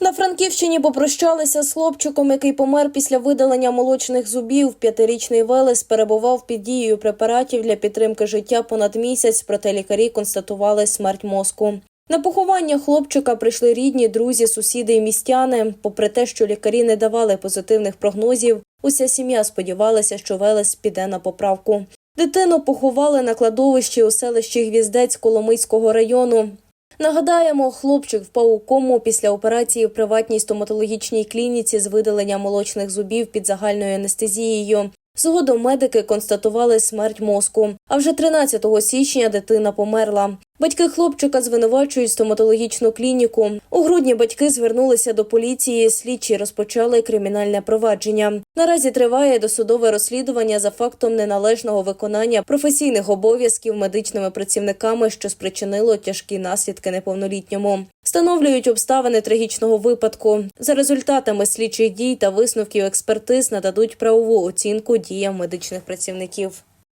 На Франківщині попрощалися з хлопчиком, який помер після видалення молочних зубів. П'ятирічний Велес перебував під дією препаратів для підтримки життя понад місяць, проте лікарі констатували смерть мозку. На поховання хлопчика прийшли рідні, друзі, сусіди і містяни. Попри те, що лікарі не давали позитивних прогнозів, уся сім'я сподівалася, що Велес піде на поправку. Дитину поховали на кладовищі у селищі Гвіздець Коломийського району. Нагадаємо, хлопчик впав у кому після операції в приватній стоматологічній клініці з видалення молочних зубів під загальною анестезією. Згодом медики констатували смерть мозку. А вже 13 січня дитина померла. Батьки хлопчика звинувачують стоматологічну клініку. У грудні батьки звернулися до поліції. Слідчі розпочали кримінальне провадження. Наразі триває досудове розслідування за фактом неналежного виконання професійних обов'язків медичними працівниками, що спричинило тяжкі наслідки неповнолітньому. Встановлюють обставини трагічного випадку. За результатами слідчих дій та висновків експертиз нададуть правову оцінку діям медичних працівників.